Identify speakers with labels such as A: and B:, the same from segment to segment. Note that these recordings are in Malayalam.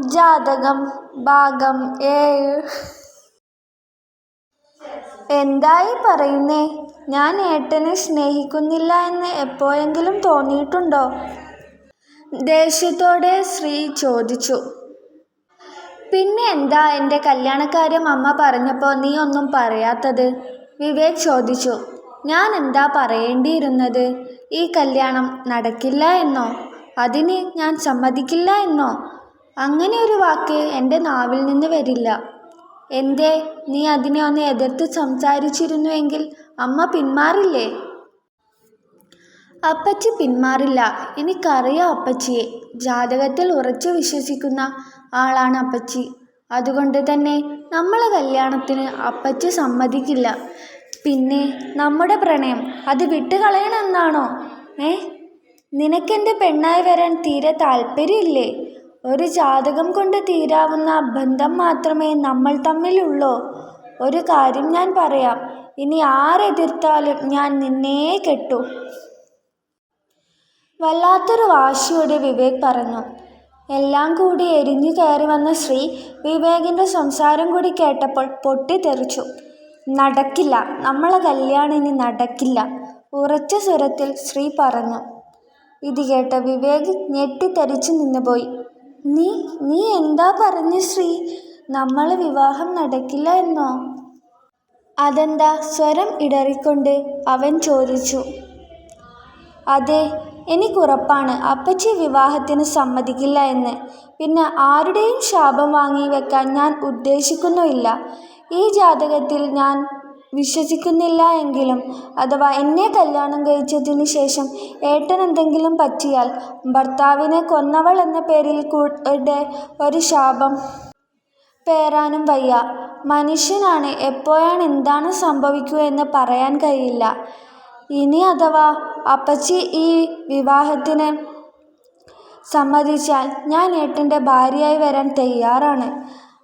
A: ജാതകം ഭാഗം ഏഴ്. എന്തായി പറയുന്നേ? ഞാൻ ഏട്ടനെ സ്നേഹിക്കുന്നില്ല എന്ന് എപ്പോഴെങ്കിലും തോന്നിയിട്ടുണ്ടോ? ദേഷ്യത്തോടെ ശ്രീ ചോദിച്ചു. പിന്നെ എന്താ എന്റെ കല്യാണക്കാര്യം അമ്മ പറഞ്ഞപ്പോൾ നീ ഒന്നും പറയാത്തത്? വിവേക് ചോദിച്ചു. ഞാൻ എന്താ പറയേണ്ടിയിരുന്നത്? ഈ കല്യാണം നടക്കില്ല എന്നോ? അതിന് ഞാൻ സമ്മതിക്കില്ല എന്നോ? അങ്ങനെ ഒരു വാക്ക് എന്റെ നാവിൽ നിന്ന് വരില്ല. എന്തേ നീ അതിനെ ഒന്ന് എതിർത്ത് സംസാരിച്ചിരുന്നുവെങ്കിൽ അമ്മ പിന്മാറില്ലേ? അപ്പച്ചി പിന്മാറില്ല. എനിക്കറിയാം അപ്പച്ചിയെ. ജാതകത്തിൽ ഉറച്ചു വിശ്വസിക്കുന്ന ആളാണ് അപ്പച്ചി. അതുകൊണ്ട് തന്നെ നമ്മളെ കല്യാണത്തിന് അപ്പച്ചി സമ്മതിക്കില്ല. പിന്നെ നമ്മുടെ പ്രണയം അത് വിട്ടുകളയണമെന്നാണോ ഏ? നിനക്കെന്റെ പെണ്ണായി വരാൻ തീരെ താല്പര്യമില്ലേ? ഒരു ജാതകം കൊണ്ട് തീരാവുന്ന ബന്ധം മാത്രമേ നമ്മൾ തമ്മിലുള്ളൂ. ഒരു കാര്യം ഞാൻ പറയാം. ഇനി ആരെതിർത്താലും ഞാൻ നിന്നെ കെട്ടു. വല്ലാത്തൊരു വാശിയോടെ വിവേക് പറഞ്ഞു. എല്ലാം കൂടി എരിഞ്ഞു കയറി വന്ന ശ്രീ വിവേകിന്റെ സംസാരം കൂടി കേട്ടപ്പോൾ പൊട്ടിത്തെറിച്ചു. നടക്കില്ല. നമ്മളെ കല്യാണം ഇനി നടക്കില്ല. ഉറച്ച സ്വരത്തിൽ ശ്രീ പറഞ്ഞു. ഇത് കേട്ട വിവേക് ഞെട്ടിത്തെറിച്ചു നിന്നുപോയി. നീ നീ എന്താ പറഞ്ഞു ശ്രീ? നമ്മൾ വിവാഹം നടക്കില്ല എന്നോ? അതെന്താ സ്വരം ഇടറിക്കൊണ്ട് അവൻ ചോദിച്ചു. അതെ എനിക്കുറപ്പാണ് അപ്പച്ചി വിവാഹത്തിന് സമ്മതിക്കില്ല എന്ന്. പിന്നെ ആരുടെയും ശാപം വാങ്ങി വെക്കാൻ ഞാൻ ഉദ്ദേശിക്കുന്നുമില്ല. ഈ ജാതകത്തിൽ ഞാൻ വിശ്വസിക്കുന്നില്ല എങ്കിലും അഥവാ എന്നെ കല്യാണം കഴിച്ചതിന് ശേഷം ഏട്ടൻ എന്തെങ്കിലും പറ്റിയാൽ ഭർത്താവിനെ കൊന്നവൾ എന്ന പേരിൽ കൂടെ ഒരു ശാപം പേറാനും വയ്യ. മനുഷ്യനാണ് എപ്പോഴാണ് എന്താണ് സംഭവിക്കുക എന്ന് പറയാൻ കഴിയില്ല. ഇനി അഥവാ അപ്പച്ചി ഈ വിവാഹത്തിന് സമ്മതിച്ചാൽ ഞാൻ ഏട്ടന്റെ ഭാര്യയായി വരാൻ തയ്യാറാണ്.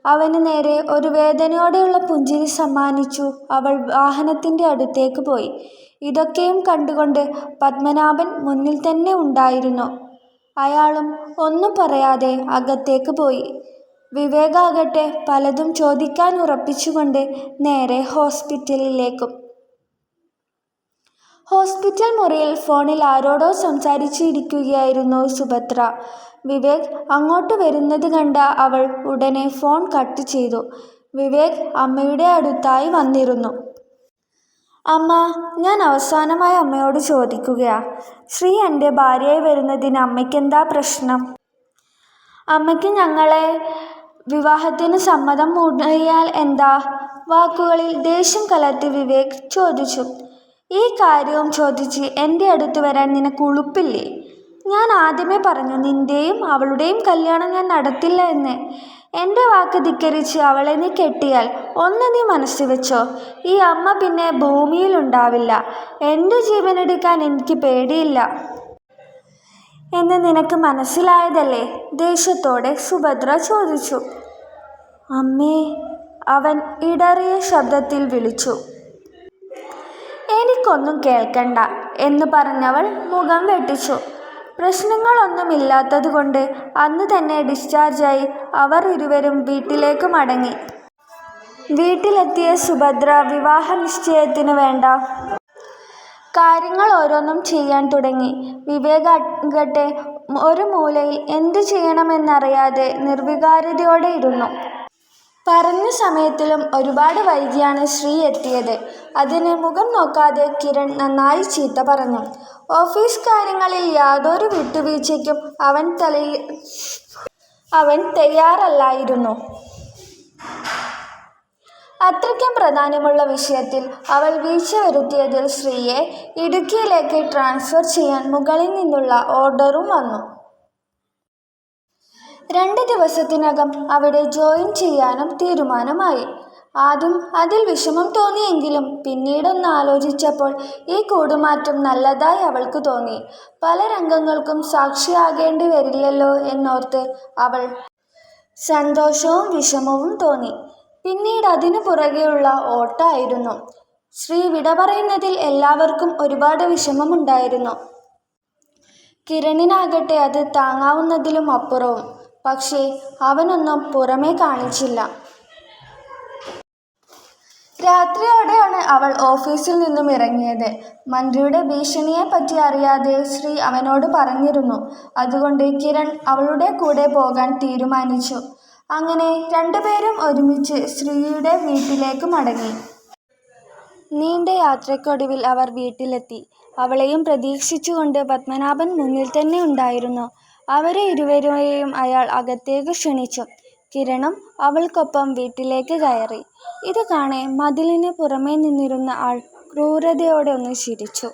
A: അവന് നേരെ ഒരു വേദനയോടെയുള്ള പുഞ്ചിരി സമ്മാനിച്ചു. അവൾ വാഹനത്തിന്റെ അടുത്തേക്ക് പോയി. ഇതൊക്കെയും കണ്ടുകൊണ്ട് പത്മനാഭൻ മുന്നിൽ തന്നെ ഉണ്ടായിരുന്നു. അയാളും ഒന്നും പറയാതെ അകത്തേക്ക് പോയി. വിവേകാകട്ടെ പലതും ചോദിക്കാൻ ഉറപ്പിച്ചുകൊണ്ട് നേരെ ഹോസ്പിറ്റലിലേക്കും. ഹോസ്പിറ്റൽ മുറിയിൽ ഫോണിൽ ആരോടോ സംസാരിച്ചിരിക്കുകയായിരുന്നു സുഭദ്ര. വിവേക് അങ്ങോട്ട് വരുന്നത് കണ്ട അവൾ ഉടനെ ഫോൺ കട്ട് ചെയ്തു. വിവേക് അമ്മയുടെ അടുത്തായി വന്നിരുന്നു. അമ്മ ഞാൻ അവസാനമായി അമ്മയോട് ചോദിക്കുകയാ. ശ്രീ എന്റെ ഭാര്യയായി വരുന്നതിന് അമ്മയ്ക്കെന്താ പ്രശ്നം? അമ്മയ്ക്ക് ഞങ്ങളെ വിവാഹത്തിന് സമ്മതം മുടിയാൽ എന്താ? വാക്കുകളിൽ ദേഷ്യം കലർത്തി വിവേക് ചോദിച്ചു. ഈ കാര്യവും ചോദിച്ച് എന്റെ അടുത്ത് വരാൻ നിനക്ക് ഉളുപ്പില്ലേ? ഞാൻ ആദ്യമേ പറഞ്ഞു നിന്റെയും അവളുടെയും കല്യാണം ഞാൻ നടത്തില്ല എന്ന്. എന്റെ വാക്ക് ധിക്കരിച്ച് അവളെ നീ കെട്ടിയാൽ ഒന്ന് നീ മനസ്സിൽ വെച്ചോ ഈ അമ്മ പിന്നെ ഭൂമിയിലുണ്ടാവില്ല എന്റെ ജീവനെടുക്കാൻ എനിക്ക് പേടിയില്ല. എന്ന് നിനക്ക് മനസ്സിലായതല്ലേ? ദേഷ്യത്തോടെ സുഭദ്ര ചോദിച്ചു. അമ്മേ അവൻ ഇടറിയ ശബ്ദത്തിൽ വിളിച്ചു. എനിക്കൊന്നും കേൾക്കണ്ട എന്ന് പറഞ്ഞവൾ മുഖം വെട്ടിച്ചു. പ്രശ്നങ്ങളൊന്നുമില്ലാത്തതുകൊണ്ട് അന്ന് തന്നെ ഡിസ്ചാർജായി അവർ ഇരുവരും വീട്ടിലേക്ക് മടങ്ങി. വീട്ടിലെത്തിയ സുഭദ്ര വിവാഹ നിശ്ചയത്തിന് വേണ്ട കാര്യങ്ങൾ ഓരോന്നും ചെയ്യാൻ തുടങ്ങി. വിവേകാകട്ടെ ഒരു മൂലയിൽ എന്തു ചെയ്യണമെന്നറിയാതെ നിർവികാരതയോടെ ഇരുന്നു. പറഞ്ഞ സമയത്തിലും ഒരുപാട് വൈകിയാണ് ശ്രീ എത്തിയത്. അതിന് മുഖം നോക്കാതെ കിരൺ നന്നായി ചീത്ത പറഞ്ഞു. ഓഫീസ് കാര്യങ്ങളിൽ യാതൊരു വിട്ടുവീഴ്ചയ്ക്കും അവൻ തലയിൽ അവൻ തയ്യാറല്ലായിരുന്നു. അത്രയ്ക്കും പ്രധാനമുള്ള വിഷയത്തിൽ അവൾ വീഴ്ച വരുത്തിയതിൽ ശ്രീയെ ഇടുക്കിയിലേക്ക് ട്രാൻസ്ഫർ ചെയ്യാൻ മുകളിൽ നിന്നുള്ള ഓർഡറും വന്നു. രണ്ട് ദിവസത്തിനകം അവിടെ ജോയിൻ ചെയ്യാനും തീരുമാനമായി. ആദ്യം അതിൽ വിഷമം തോന്നിയെങ്കിലും പിന്നീടൊന്ന് ആലോചിച്ചപ്പോൾ ഈ കൂടുമാറ്റം നല്ലതായി അവൾക്ക് തോന്നി. പല രംഗങ്ങൾക്കും സാക്ഷിയാകേണ്ടി വരില്ലല്ലോ എന്നോർത്ത് അവൾ സന്തോഷവും വിഷമവും തോന്നി. പിന്നീട് അതിനു പുറകെയുള്ള ഓട്ടായിരുന്നു. ശ്രീ വിട പറയുന്നതിൽ എല്ലാവർക്കും ഒരുപാട് വിഷമമുണ്ടായിരുന്നു. കിരണിനാകട്ടെ അത് താങ്ങാവുന്നതിലും അപ്പുറവും. പക്ഷേ അവനൊന്നും പുറമേ കാണിച്ചില്ല. രാത്രിയോടെയാണ് അവൾ ഓഫീസിൽ നിന്നും ഇറങ്ങിയത്. മന്ത്രിയുടെ ഭീഷണിയെപ്പറ്റി അറിയാതെ ശ്രീ അവനോട് പറഞ്ഞിരുന്നു. അതുകൊണ്ട് കിരൺ അവളുടെ കൂടെ പോകാൻ തീരുമാനിച്ചു. അങ്ങനെ രണ്ടുപേരും ഒരുമിച്ച് ശ്രീയുടെ വീട്ടിലേക്ക് മടങ്ങി. നീണ്ട യാത്രയ്ക്കൊടുവിൽ അവർ വീട്ടിലെത്തി. അവളെയും പ്രതീക്ഷിച്ചുകൊണ്ട് പത്മനാഭൻ മുന്നിൽ തന്നെ ഉണ്ടായിരുന്നു. അവരെ ഇരുവരെയും അയാൾ അകത്തേക്ക് ക്ഷണിച്ചു. കിരണം അവൾക്കൊപ്പം വീട്ടിലേക്ക് കയറി. ഇത് കാണെ മതിലിന് പുറമേ നിന്നിരുന്ന ആൾ ക്രൂരതയോടെ ഒന്ന് ചിരിച്ചു.